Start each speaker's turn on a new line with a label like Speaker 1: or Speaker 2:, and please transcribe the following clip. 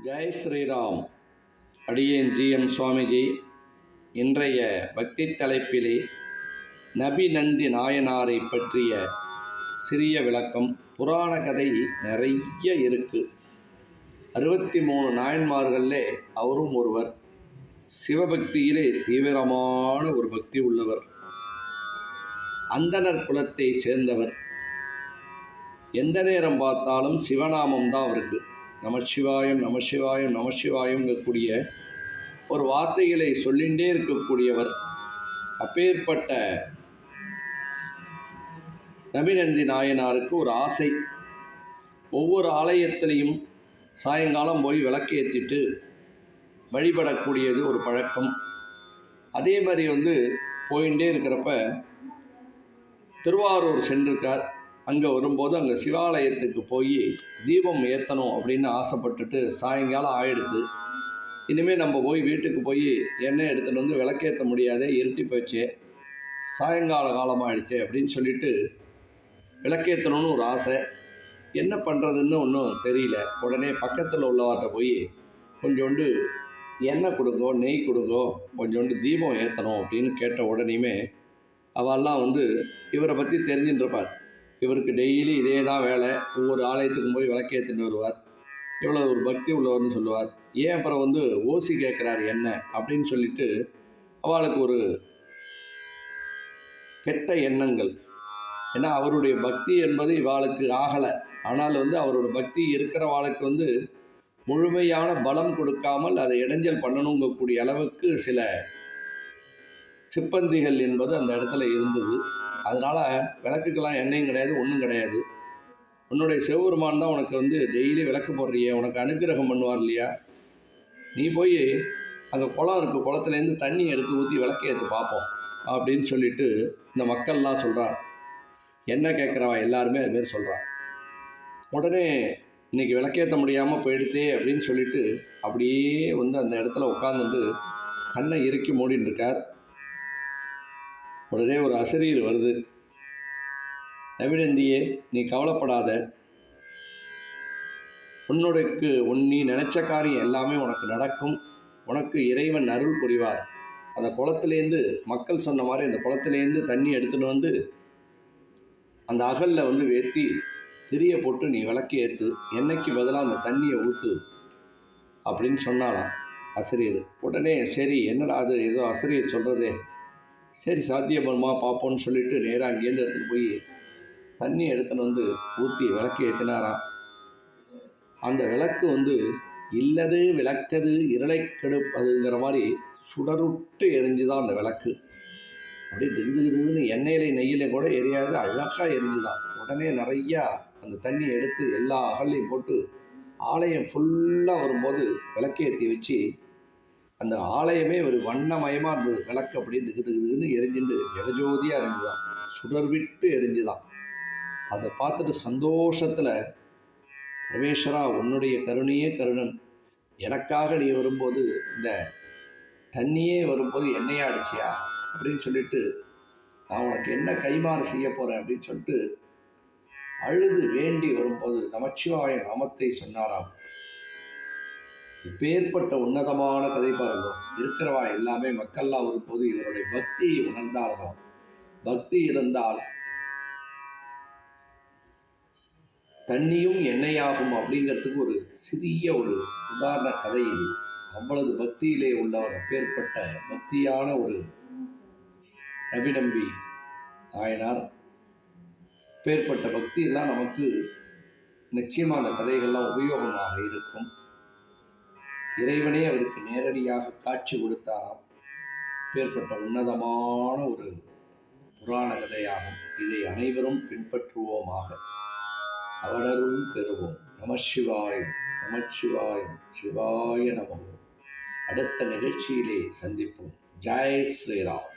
Speaker 1: ஜெய் ஸ்ரீராம். அடியேன் ஜிஎம் சுவாமிஜி இன்றைய பக்தி தலைப்பிலே நபி நந்தி நாயனாரை பற்றிய சிறிய விளக்கம். புராண கதை நிறைய இருக்கு. அறுபத்தி மூணு நாயன்மார்களில் அவரும் ஒருவர். சிவபக்தியிலே தீவிரமான ஒரு பக்தி உள்ளவர். அந்தணர் குலத்தை சேர்ந்தவர். எந்த நேரம் பார்த்தாலும் சிவநாமம் தான் அவருக்கு. நமசிவாயம் நமசிவாயம் நமசிவாயங்கக்கூடிய ஒரு வார்த்தைகளை சொல்லிகிட்டே இருக்கக்கூடியவர் அப்பேற்பட்ட நபிநந்தி நாயனாருக்கு ஒரு ஆசை. ஒவ்வொரு ஆலயத்திலையும் சாயங்காலம் போய் விளக்கேற்றிட்டு வழிபடக்கூடியது ஒரு பழக்கம். அதே மாதிரி வந்து போயிட்டே இருக்கிறப்ப திருவாரூர் சென்றிருக்கார். அங்கே வரும்போது அங்கே சிவாலயத்துக்கு போய் தீபம் ஏற்றணும் அப்படின்னு ஆசைப்பட்டுட்டு சாயங்காலம் ஆயிடுத்து. இனிமேல் நம்ம போய் வீட்டுக்கு போய் எண்ணெய் எடுத்துகிட்டு வந்து விளக்கேற்ற முடியாதே இருட்டி போச்சு சாயங்கால காலமாகிடுச்சே அப்படின்னு சொல்லிட்டு விளக்கேற்றணும்னு ஒரு ஆசை. என்ன பண்ணுறதுன்னு ஒன்றும் தெரியல. உடனே பக்கத்தில் உள்ளவர்கிட்ட போய் கொஞ்சோண்டு எண்ணெய் கொடுங்கோ நெய் கொடுங்கோ கொஞ்சோண்டு தீபம் ஏற்றணும் அப்படின்னு கேட்ட உடனேயுமே அவெல்லாம் வந்து இவரை பற்றி தெரிஞ்சுட்டு இருப்பார். இவருக்கு டெய்லி இதே தான் வேலை. ஒவ்வொரு ஆலயத்துக்கும் போய் விளக்கேற்றிட்டு வருவார். இவ்வளோ ஒரு பக்தி உள்ளவர்னு சொல்லுவார். ஏன் அப்புறம் வந்து ஓசி கேட்குறாரு என்ன அப்படின்னு சொல்லிட்டு அவளுக்கு ஒரு கெட்ட எண்ணங்கள். ஏன்னா அவருடைய பக்தி என்பது இவாளுக்கு ஆகலை. ஆனால் வந்து அவரோட பக்தி இருக்கிறவாளுக்கு வந்து முழுமையான பலம் கொடுக்காமல் அதை இடைஞ்சல் பண்ணணுங்கக்கூடிய அளவுக்கு சில சிப்பந்திகள் என்பது அந்த இடத்துல இருந்தது. அதனால் விளக்குக்கெல்லாம் எண்ணெயும் கிடையாது ஒன்றும் கிடையாது. உன்னுடைய சிவபெருமான் தான் உனக்கு வந்து டெய்லி விளக்கு போடுறியே உனக்கு அனுக்கிரகம் பண்ணுவார் இல்லையா? நீ போய் அங்கே குளம் இருக்குது குளத்துலேருந்து தண்ணி எடுத்து ஊற்றி விளக்கு ஏற்று பார்ப்போம் அப்படின்னு சொல்லிட்டு இந்த மக்கள்லாம் சொல்கிறான் என்ன கேட்குறவன் எல்லாருமே அதுமாரி சொல்கிறான் உடனே இன்றைக்கி விளக்கேற்ற முடியாமல் போயிடுத்தே அப்படின்னு சொல்லிட்டு அப்படியே வந்து அந்த இடத்துல உட்காந்துட்டு கண்ணை இறுக்கி மூடின்னு இருக்கார். உடனே ஒரு அசரீர் வருது. நவிடந்தியே நீ கவலைப்படாத. உன்னோடக்கு உன் நீ நினச்ச காரியம் எல்லாமே உனக்கு நடக்கும். உனக்கு இறைவன் அருள் புரிவார். அந்த குளத்துலேருந்து மக்கள் சொன்ன மாதிரி அந்த குளத்துலேருந்து தண்ணி எடுத்துகிட்டு வந்து அந்த அகலில் வந்து ஏற்றி திரிய போட்டு நீ விளக்கி ஏற்று என்னைக்கு பதிலாக அந்த தண்ணியை ஊற்று அப்படின்னு சொன்னாலாம் ஆசிரியர் உடனே சரி என்னடா அது? ஏதோ ஆசிரியர் சொல்கிறதே சரி சாத்தியப்படுமா? பார்ப்போன்னு சொல்லிட்டு நேராக அங்கேருந்து எடுத்துகிட்டு போய் தண்ணி எடுத்துன்னு வந்து ஊற்றி விளக்கு ஏற்றினாராம் அந்த விளக்கு வந்து இல்லது விளக்கது இருளை கெடுப்பதுங்கிற மாதிரி சுடருட்டு எரிஞ்சு தான் அந்த விளக்கு. அப்படியே திகு திகு திகுன்னு எண்ணெயில நெய்யில கூட எரியாது அழகாக எரிஞ்சுதான். உடனே நிறையா அந்த தண்ணியை எடுத்து எல்லா அகல்லையும் போட்டு ஆலயம் ஃபுல்லாக வரும்போது விளக்கேற்றி வச்சு அந்த ஆலயமே ஒரு வண்ணமயமாக இருந்தது. விளக்கு அப்படியே திகு திகு திகுன்னு எரிஞ்சுட்டு ஜெகஜோதியாக இருந்துதான் சுடர் விட்டு எரிஞ்சுதான். அதை பார்த்துட்டு சந்தோஷத்தில் பரமேஸ்வரா உன்னுடைய கருணையே கருணன். எனக்காக நீ வரும்போது இந்த தண்ணியே வரும்போது என்னையா அடிச்சியா? அப்படின்னு சொல்லிட்டு நான் உனக்கு என்ன கைமாறு செய்ய போகிறேன் அப்படின்னு சொல்லிட்டு அழுது வேண்டி வரும்போது நமச்சிவாய நாமத்தை சொன்னாராம். இப்பேற்பட்ட உன்னதமான கதை பாருங்க இருக்கிறவா எல்லாமே மக்கள்லாம் வரும்போது இவருடைய பக்தியை உணர்ந்தார்களாம் பக்தி இருந்தால் தண்ணியும் எண்ணெயாகும் அப்படிங்கிறதுக்கு ஒரு சிறிய ஒரு உதாரண கதை இது. அவ்வளவு பக்தியிலே உள்ளவர் அப்பேற்பட்ட பக்தியான ஒரு நபிநம்பி ஆயினார். பேர்பட்ட பக்தியெல்லாம் நமக்கு நிச்சயமாக அந்த கதைகள்லாம் உபயோகமாக இருக்கும். இறைவனே அவருக்கு நேரடியாக காட்சி கொடுத்தாராம். பேர்பட்ட உன்னதமான ஒரு புராண கதையாகும். இதை அனைவரும் பின்பற்றுவோமாக. அவடருள் பெறுவோம். நமசிவாயம் நமசிவாயம் சிவாய நமோ. அடுத்த நிகழ்ச்சியிலே சந்திப்போம். ஜெய் ஸ்ரீராம்.